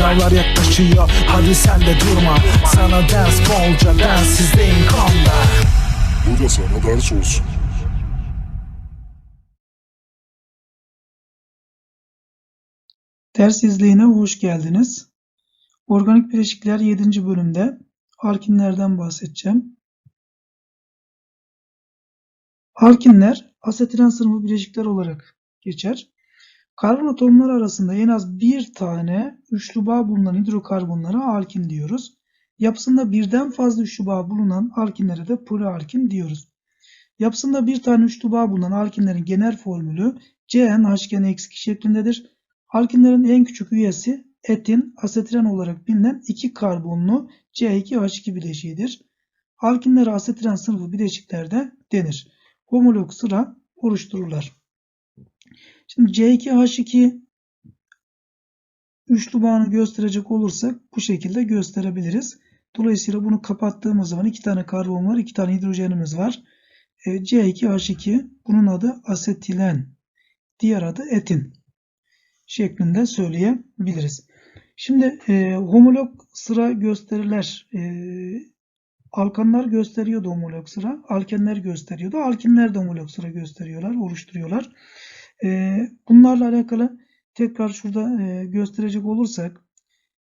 Sınavlar yaklaşıyor hadi sen de durma Sana ders bolca densizliğin konda Bu da sana ders olsun. Ders izleyine hoş geldiniz. Organik bileşikler 7. bölümde alkinlerden bahsedeceğim. Alkinler asetilen sınıfı bileşikler olarak geçer. Karbon atomları arasında en az bir tane üçlü bağ bulunan hidrokarbonlara alkin diyoruz. Yapısında birden fazla üçlü bağ bulunan alkinlere de polialkin diyoruz. Yapısında bir tane üçlü bağ bulunan alkinlerin genel formülü CnH2 şeklindedir. Alkinlerin en küçük üyesi etin asetilen olarak bilinen iki karbonlu C2H2 bileşiğidir. Alkinlere asetilen sınıfı bileşiklerde denir. Homolog sıra oluştururlar. Şimdi C2H2 üçlü bağını gösterecek olursak bu şekilde gösterebiliriz. Dolayısıyla bunu kapattığımız zaman iki tane karbon var, iki tane hidrojenimiz var. E, C2H2 bunun adı asetilen, diğer adı etin şeklinde söyleyebiliriz. Şimdi e, homolog sıra gösteriler e, alkanlar gösteriyordu homolog sıra, alkenler gösteriyordu. Alkinler de homolog sıra gösteriyorlar, oluşturuyorlar. E, bunlarla alakalı tekrar şurada e, gösterecek olursak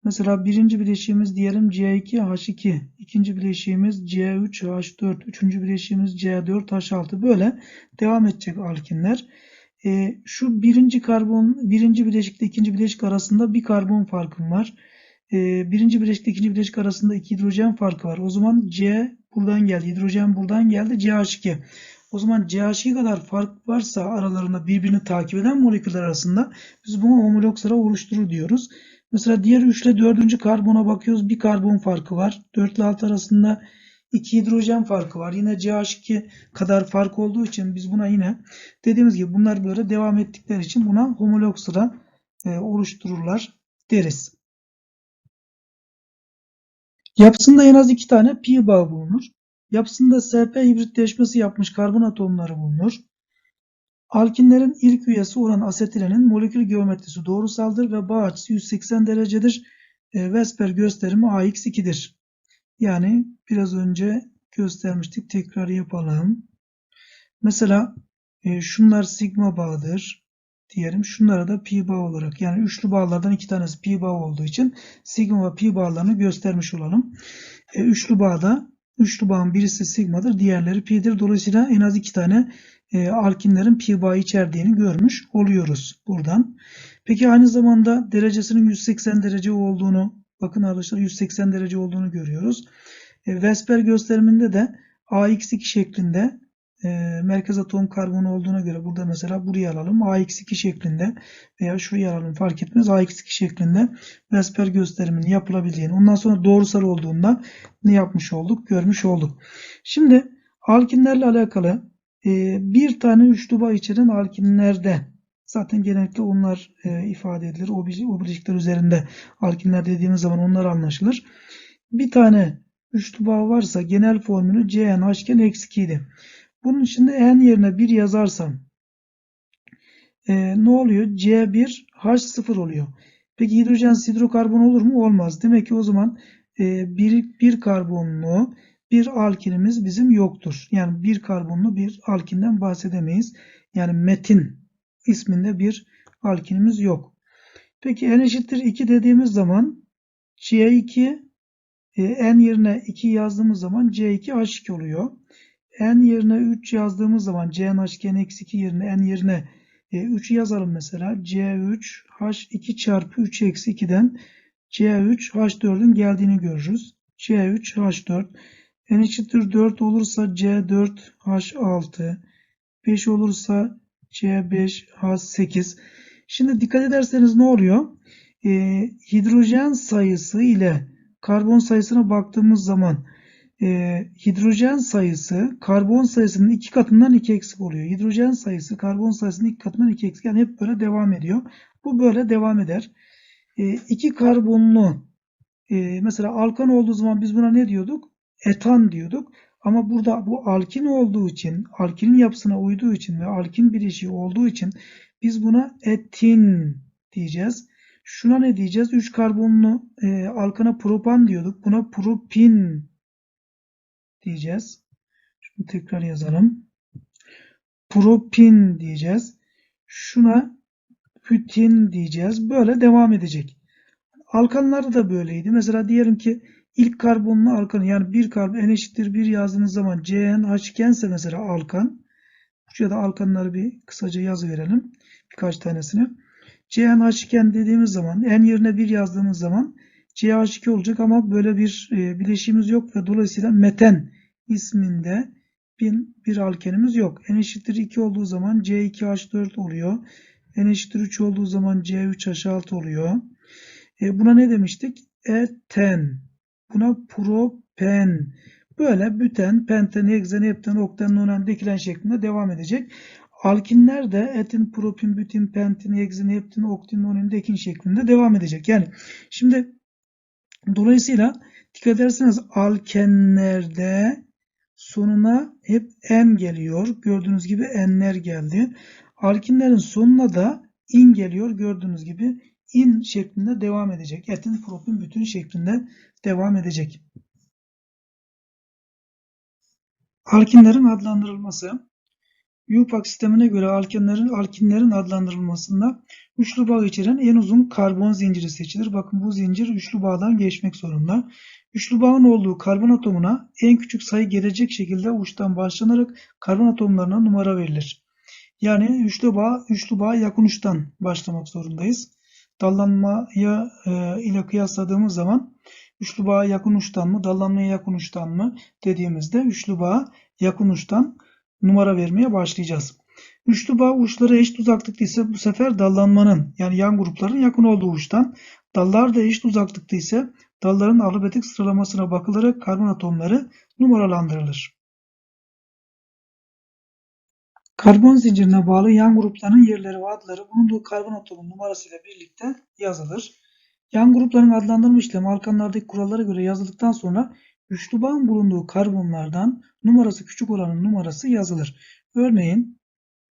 mesela birinci bileşiğimiz diyelim C2H2, ikinci bileşiğimiz C3H4, üçüncü bileşiğimiz C4H6 böyle devam edecek alkinler. E, şu birinci karbon, birinci bileşikle ikinci bileşik arasında bir karbon farkım var. E, birinci bileşikle ikinci bileşik arasında iki hidrojen farkı var. O zaman C buradan geldi, hidrojen buradan geldi, CH2. O zaman CH2 kadar fark varsa aralarında birbirini takip eden moleküller arasında biz bunu homolog sıra oluşturur diyoruz. Mesela diğer 3 ile 4. karbona bakıyoruz. Bir karbon farkı var. 4 ile 6 arasında 2 hidrojen farkı var. Yine CH2 kadar fark olduğu için biz buna yine dediğimiz gibi bunlar böyle devam ettikleri için buna homolog sıra e, oluştururlar deriz. Yapısında en az iki tane pi bağı bulunur. Yapısında sp hibritleşmesi yapmış karbon atomları bulunur. Alkinlerin ilk üyesi olan asetilenin molekül geometrisi doğrusaldır ve bağ açısı 180 derecedir. E, Vesper gösterimi AX2'dir. Yani biraz önce göstermiştik. Tekrar yapalım. Mesela e, şunlar sigma bağıdır. Diyelim şunlara da pi bağ olarak yani üçlü bağlardan iki tanesi pi bağ olduğu için sigma ve pi bağlarını göstermiş olalım. E, üçlü bağda üçlü bağın birisi sigmadır, diğerleri pi'dir. Dolayısıyla en az iki tane e, alkinlerin pi bağı içerdiğini görmüş oluyoruz buradan. Peki aynı zamanda derecesinin 180 derece olduğunu bakın arkadaşlar 180 derece olduğunu görüyoruz. E, Vesper gösteriminde de AX2 şeklinde e, merkez atom karbonu olduğuna göre burada mesela buraya alalım AX2 şeklinde veya şuraya alalım fark etmez AX2 şeklinde Vesper gösterimini yapılabildiğini ondan sonra doğrusal olduğunda ne yapmış olduk görmüş olduk. Şimdi alkinlerle alakalı e, bir tane üçlü bağ içeren alkinlerde zaten genellikle onlar e, ifade edilir. O, o bileşikler üzerinde alkinler dediğimiz zaman onlar anlaşılır. Bir tane üçlü bağ varsa genel formülü CnH eksi 2 Bunun içinde n yerine 1 yazarsam e, ne oluyor? C1 H0 oluyor. Peki hidrojen hidrokarbon olur mu? Olmaz. Demek ki o zaman e, bir, bir karbonlu bir alkinimiz bizim yoktur. Yani bir karbonlu bir alkinden bahsedemeyiz. Yani metin isminde bir alkinimiz yok. Peki n eşittir 2 dediğimiz zaman C2 e, n yerine 2 yazdığımız zaman C2H2 oluyor. N yerine 3 yazdığımız zaman CnH2 yerine n yerine e, 3'ü yazalım mesela. C3H2 çarpı 3 eksi 2'den C3H4'ün geldiğini görürüz. C3H4 n eşittir 4 olursa C4H6 5 olursa C5H8 Şimdi dikkat ederseniz ne oluyor? Ee, hidrojen sayısı ile karbon sayısına baktığımız zaman e, hidrojen sayısı karbon sayısının iki katından iki eksik oluyor. Hidrojen sayısı karbon sayısının iki katından iki eksik. Yani hep böyle devam ediyor. Bu böyle devam eder. E, iki karbonlu e, mesela alkan olduğu zaman biz buna ne diyorduk? Etan diyorduk. Ama burada bu alkin olduğu için, alkinin yapısına uyduğu için ve alkin bileşiği olduğu için biz buna etin diyeceğiz. Şuna ne diyeceğiz? 3 karbonlu e, alkana propan diyorduk. Buna propin diyeceğiz. Şimdi tekrar yazalım. Propin diyeceğiz. Şuna pütin diyeceğiz. Böyle devam edecek. Alkanlarda da böyleydi. Mesela diyelim ki ilk karbonlu alkan yani bir karbon n eşittir 1 yazdığınız zaman CnH ise mesela alkan. Şurada alkanları bir kısaca yazı verelim. Birkaç tanesini. CnH iken dediğimiz zaman n yerine 1 yazdığımız zaman CH2 olacak ama böyle bir e, bileşiğimiz yok ve dolayısıyla meten isminde bir, bir alkenimiz yok. N eşittir 2 olduğu zaman C2H4 oluyor. N eşittir 3 olduğu zaman C3H6 oluyor. E, buna ne demiştik? Eten. Buna propen. Böyle büten, penten, heksen, hepten, okten, nonen, dekilen şeklinde devam edecek. Alkinler de etin, propin, bütin, pentin, heksin, heptin, oktin, nonin, dekin şeklinde devam edecek. Yani şimdi dolayısıyla dikkat ederseniz alkenlerde sonuna hep n geliyor. Gördüğünüz gibi n'ler geldi. Alkinlerin sonuna da in geliyor. Gördüğünüz gibi in şeklinde devam edecek. Etin, propin, bütün şeklinde devam edecek. Alkinlerin adlandırılması. UPAC sistemine göre alkinlerin, alkinlerin adlandırılmasında üçlü bağ içeren en uzun karbon zinciri seçilir. Bakın bu zincir üçlü bağdan geçmek zorunda. Üçlü bağın olduğu karbon atomuna en küçük sayı gelecek şekilde uçtan başlanarak karbon atomlarına numara verilir. Yani üçlü bağ, üçlü bağ yakın uçtan başlamak zorundayız. Dallanmaya e, ile kıyasladığımız zaman üçlü bağa yakın uçtan mı, dallanmaya yakın uçtan mı dediğimizde üçlü bağa yakın uçtan numara vermeye başlayacağız. Üçlü bağ uçları eşit uzaklıkta ise bu sefer dallanmanın yani yan grupların yakın olduğu uçtan, dallar da eşit uzaklıkta ise dalların alfabetik sıralamasına bakılarak karbon atomları numaralandırılır. Karbon zincirine bağlı yan grupların yerleri ve adları bulunduğu karbon atomun numarasıyla birlikte yazılır. Yan grupların adlandırma işlemi alkanlardaki kurallara göre yazıldıktan sonra üçlü bağın bulunduğu karbonlardan numarası küçük olanın numarası yazılır. Örneğin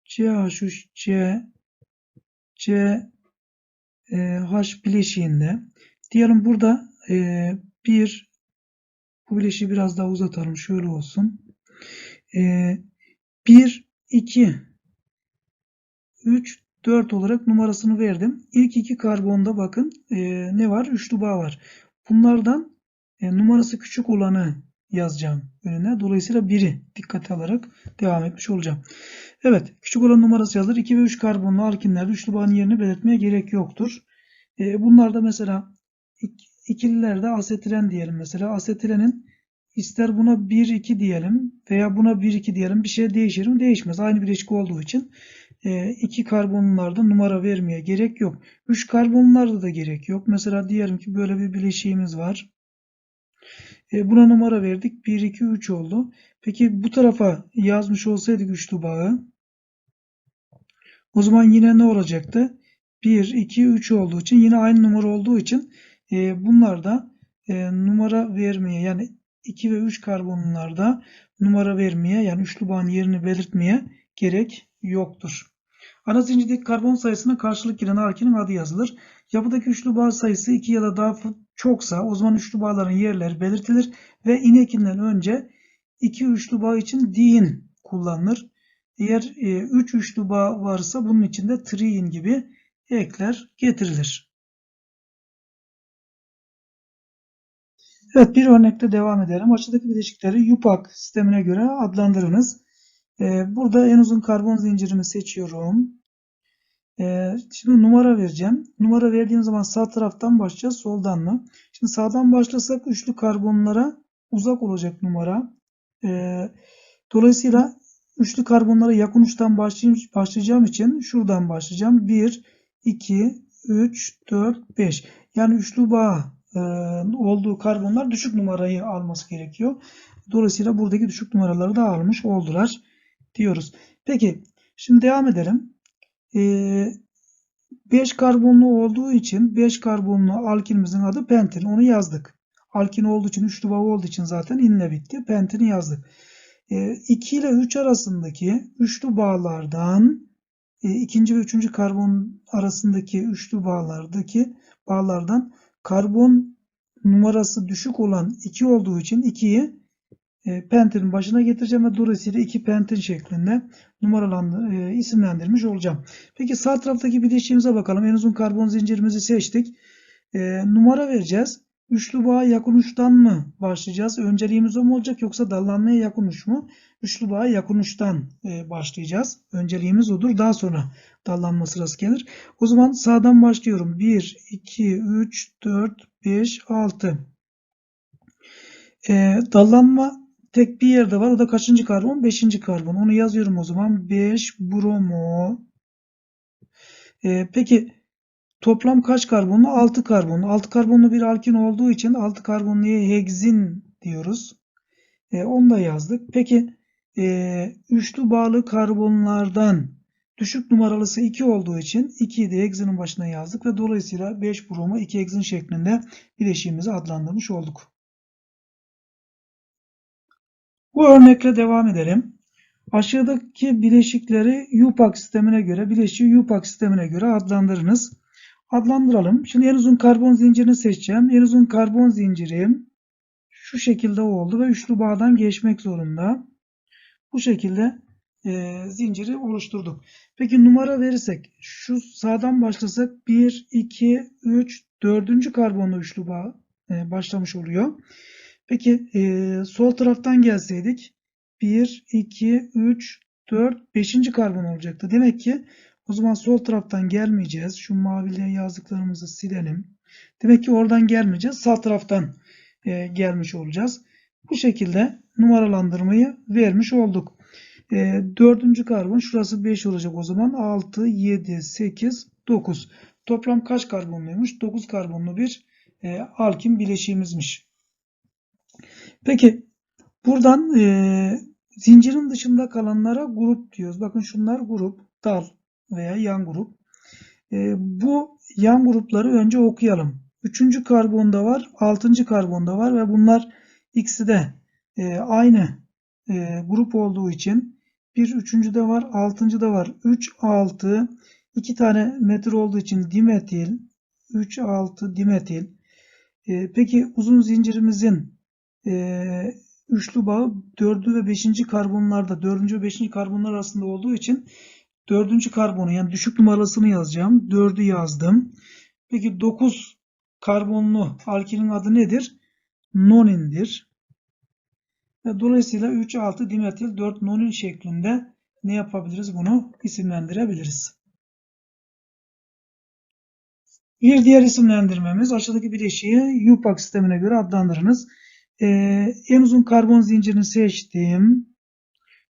CH3, C, C, e, H bileşiğinde diyelim burada e, bir bu bileşiği biraz daha uzatalım. Şöyle olsun. E, 1, 2, 3, 4 olarak numarasını verdim. İlk iki karbonda bakın e, ne var? Üçlü bağ var. Bunlardan e, numarası küçük olanı yazacağım önüne. Dolayısıyla 1'i dikkate alarak devam etmiş olacağım. Evet. Küçük olan numarası yazılır. 2 ve 3 karbonlu alkinlerde üçlü bağın yerini belirtmeye gerek yoktur. E, bunlarda mesela ikililerde asetilen diyelim mesela. Asetilenin ister buna 1-2 diyelim veya buna 1-2 diyelim. Bir şey değişir mi? Değişmez. Aynı bileşik olduğu için e, iki karbonlarda numara vermeye gerek yok. 3 karbonlarda da gerek yok. Mesela diyelim ki böyle bir bileşiğimiz var. E, buna numara verdik. 1, 2, 3 oldu. Peki bu tarafa yazmış olsaydık üçlü bağı o zaman yine ne olacaktı? 1, 2, 3 olduğu için yine aynı numara olduğu için e, bunlar da e, numara vermeye yani 2 ve 3 karbonlarda numara vermeye yani üçlü bağın yerini belirtmeye gerek yoktur. Ana zincirdeki karbon sayısına karşılık gelen alkinin adı yazılır. Yapıdaki üçlü bağ sayısı 2 ya da daha çoksa o zaman üçlü bağların yerleri belirtilir ve inekinden önce iki üçlü bağ için diin kullanılır. Eğer 3 e, üç üçlü bağ varsa bunun için de triin gibi ekler getirilir. Evet bir örnekte devam edelim. Aşağıdaki bileşikleri UPAC sistemine göre adlandırınız. Ee, burada en uzun karbon zincirimi seçiyorum. Ee, şimdi numara vereceğim. Numara verdiğim zaman sağ taraftan başlayacağız. Soldan mı? Şimdi sağdan başlasak üçlü karbonlara uzak olacak numara. Ee, dolayısıyla üçlü karbonlara yakın uçtan başlayacağım için şuradan başlayacağım. 1, 2, 3, 4, 5. Yani üçlü bağ e, olduğu karbonlar düşük numarayı alması gerekiyor. Dolayısıyla buradaki düşük numaraları da almış oldular diyoruz. Peki şimdi devam edelim. 5 ee, karbonlu olduğu için 5 karbonlu alkinimizin adı pentin. Onu yazdık. Alkin olduğu için, üçlü bağ olduğu için zaten inle bitti. Pentini yazdık. 2 ee, ile 3 arasındaki üçlü bağlardan e, ikinci ve üçüncü karbon arasındaki üçlü bağlardaki bağlardan karbon numarası düşük olan 2 olduğu için 2'yi e, pentenin başına getireceğim ve dolayısıyla 2 pentin şeklinde numaralandı, e, isimlendirmiş olacağım. Peki sağ taraftaki bileşiğimize bakalım. En uzun karbon zincirimizi seçtik. E, numara vereceğiz. Üçlü bağa yakın uçtan mı başlayacağız? Önceliğimiz o mu olacak yoksa dallanmaya yakın uç mu? Üçlü bağa yakın uçtan e, başlayacağız. Önceliğimiz odur. Daha sonra dallanma sırası gelir. O zaman sağdan başlıyorum. 1, 2, 3, 4, 5, 6. E, dallanma tek bir yerde var. O da kaçıncı karbon? Beşinci karbon. Onu yazıyorum o zaman. 5 bromo. E, peki toplam kaç karbonlu? 6 karbonlu. 6 karbonlu bir alkin olduğu için 6 karbonluya hegzin diyoruz. E, onu da yazdık. Peki e, üçlü bağlı karbonlardan düşük numaralısı 2 olduğu için 2'yi de hegzinin başına yazdık ve dolayısıyla 5 bromo 2 hegzin şeklinde bileşiğimizi adlandırmış olduk. Bu örnekle devam edelim. Aşağıdaki bileşikleri UPAC sistemine göre, bileşiği UPAC sistemine göre adlandırınız. Adlandıralım. Şimdi en uzun karbon zincirini seçeceğim. En uzun karbon zincirim şu şekilde oldu ve üçlü bağdan geçmek zorunda. Bu şekilde e, zinciri oluşturduk. Peki numara verirsek şu sağdan başlasak 1, 2, 3, 4. karbonlu üçlü bağ e, başlamış oluyor. Peki e, sol taraftan gelseydik 1, 2, 3, 4, 5. karbon olacaktı. Demek ki o zaman sol taraftan gelmeyeceğiz. Şu maviyle yazdıklarımızı silelim. Demek ki oradan gelmeyeceğiz. Sağ taraftan e, gelmiş olacağız. Bu şekilde numaralandırmayı vermiş olduk. E, dördüncü karbon şurası 5 olacak o zaman. 6, 7, 8, 9. Toplam kaç karbonluymuş? 9 karbonlu bir e, alkin bileşiğimizmiş. Peki buradan e, zincirin dışında kalanlara grup diyoruz. Bakın şunlar grup, dal veya yan grup. E, bu yan grupları önce okuyalım. Üçüncü karbonda var, altıncı karbonda var ve bunlar ikisi de e, aynı e, grup olduğu için bir üçüncü de var, altıncı da var. 3, 6, iki tane metil olduğu için dimetil, 3, 6 dimetil. E, peki uzun zincirimizin e, üçlü bağı dördü ve beşinci karbonlarda, dördüncü ve beşinci karbonlar arasında olduğu için dördüncü karbonu yani düşük numarasını yazacağım. Dördü yazdım. Peki 9 karbonlu alkilin adı nedir? Nonindir. Dolayısıyla 3, 6 dimetil 4 nonin şeklinde ne yapabiliriz? Bunu isimlendirebiliriz. Bir diğer isimlendirmemiz aşağıdaki bileşiği UPAC sistemine göre adlandırınız. Ee, en uzun karbon zincirini seçtim.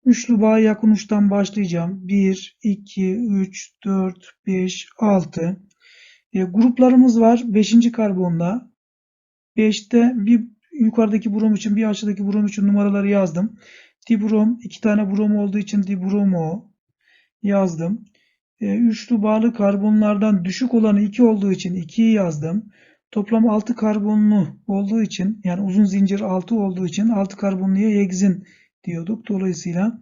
Üçlü bağa yakın uçtan başlayacağım. 1, 2, 3, 4, 5, 6. E, gruplarımız var. 5. karbonda. 5'te bir yukarıdaki brom için bir aşağıdaki brom için numaraları yazdım. Dibrom iki tane brom olduğu için dibromo yazdım. E, üçlü bağlı karbonlardan düşük olanı 2 olduğu için 2'yi yazdım. Toplam 6 karbonlu olduğu için yani uzun zincir 6 olduğu için 6 karbonluya hegzin diyorduk. Dolayısıyla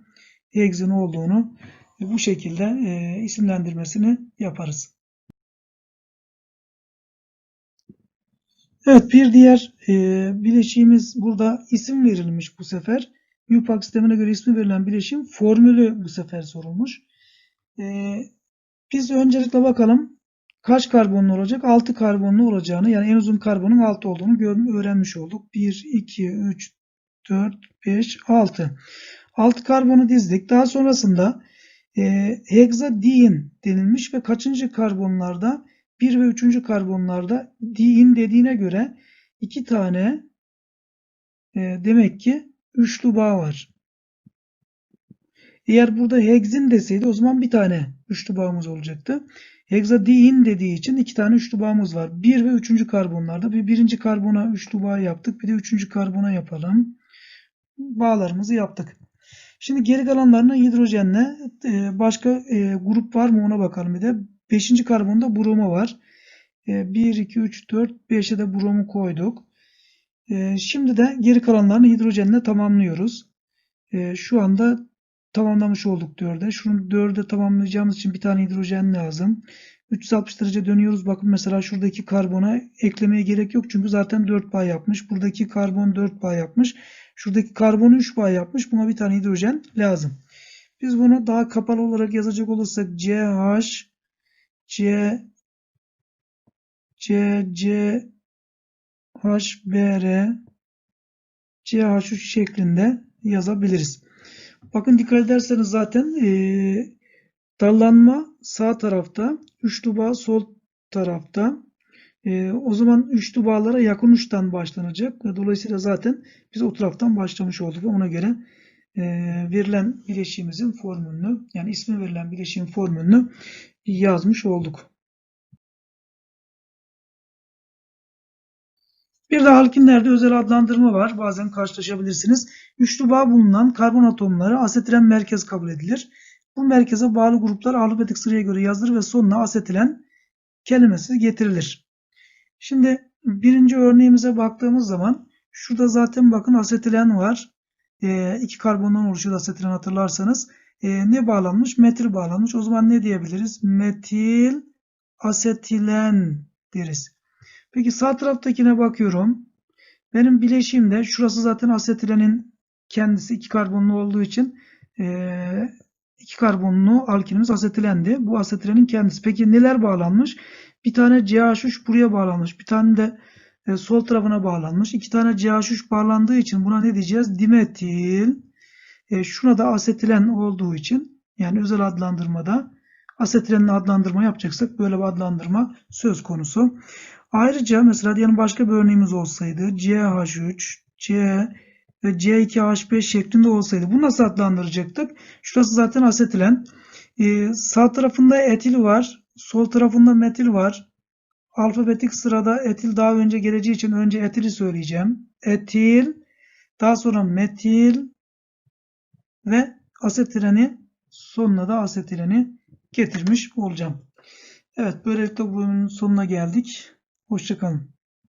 hegzin olduğunu bu şekilde e, isimlendirmesini yaparız. Evet bir diğer e, bileşiğimiz burada isim verilmiş bu sefer. UPAC sistemine göre ismi verilen bileşiğin formülü bu sefer sorulmuş. E, biz öncelikle bakalım kaç karbonlu olacak? 6 karbonlu olacağını yani en uzun karbonun 6 olduğunu öğrenmiş olduk. 1, 2, 3, 4, 5, 6. 6 karbonu dizdik. Daha sonrasında e, hexadiin denilmiş ve kaçıncı karbonlarda 1 ve 3. karbonlarda diin dediğine göre 2 tane e, demek ki üçlü bağ var. Eğer burada hexin deseydi o zaman bir tane üçlü bağımız olacaktı. Hexadiin dediği için iki tane üçlü bağımız var. 1 ve 3. karbonlarda bir birinci karbona üçlü bağ yaptık. Bir de 3. karbona yapalım. Bağlarımızı yaptık. Şimdi geri kalanlarına hidrojenle e, başka e, grup var mı ona bakalım bir de. 5. karbonda bromo var. 1, 2, 3, 4, 5'e de bromu koyduk. E, şimdi de geri kalanlarını hidrojenle tamamlıyoruz. Şu anda tamamlamış olduk 4'e. Şunu 4'e tamamlayacağımız için bir tane hidrojen lazım. 360 derece dönüyoruz. Bakın mesela şuradaki karbona eklemeye gerek yok. Çünkü zaten 4 bağ yapmış. Buradaki karbon 4 bağ yapmış. Şuradaki karbon 3 bağ yapmış. Buna bir tane hidrojen lazım. Biz bunu daha kapalı olarak yazacak olursak CH C C C HBr CH3 şeklinde yazabiliriz. Bakın dikkat ederseniz zaten eee, dallanma sağ tarafta, üçlü bağ sol tarafta. Eee, o zaman üçlü bağlara yakın uçtan başlanacak. Dolayısıyla zaten biz o taraftan başlamış olduk. Ona göre eee, verilen bileşiğimizin formülünü yani ismi verilen bileşiğin formülünü yazmış olduk. Bir de alkinlerde özel adlandırma var. Bazen karşılaşabilirsiniz. Üçlü bağ bulunan karbon atomları asetilen merkez kabul edilir. Bu merkeze bağlı gruplar alfabetik sıraya göre yazılır ve sonuna asetilen kelimesi getirilir. Şimdi birinci örneğimize baktığımız zaman şurada zaten bakın asetilen var. Ee, iki karbondan oluşuyor asetilen hatırlarsanız. Ee, ne bağlanmış? Metil bağlanmış. O zaman ne diyebiliriz? Metil asetilen deriz. Peki sağ taraftakine bakıyorum. Benim bileşiğimde şurası zaten asetilenin kendisi iki karbonlu olduğu için eee, iki karbonlu alkinimiz asetilendi. Bu asetilenin kendisi. Peki neler bağlanmış? Bir tane CH3 buraya bağlanmış. Bir tane de e, sol tarafına bağlanmış. İki tane CH3 bağlandığı için buna ne diyeceğiz? Dimetil. E, şuna da asetilen olduğu için yani özel adlandırmada asetilenle adlandırma yapacaksak böyle bir adlandırma söz konusu. Ayrıca mesela diyelim başka bir örneğimiz olsaydı CH3, C ve C2H5 şeklinde olsaydı bunu nasıl adlandıracaktık? Şurası zaten asetilen. Ee, sağ tarafında etil var. Sol tarafında metil var. Alfabetik sırada etil daha önce geleceği için önce etili söyleyeceğim. Etil, daha sonra metil ve asetileni sonuna da asetileni getirmiş olacağım. Evet böylelikle bu bölümün sonuna geldik. Hoşçakalın.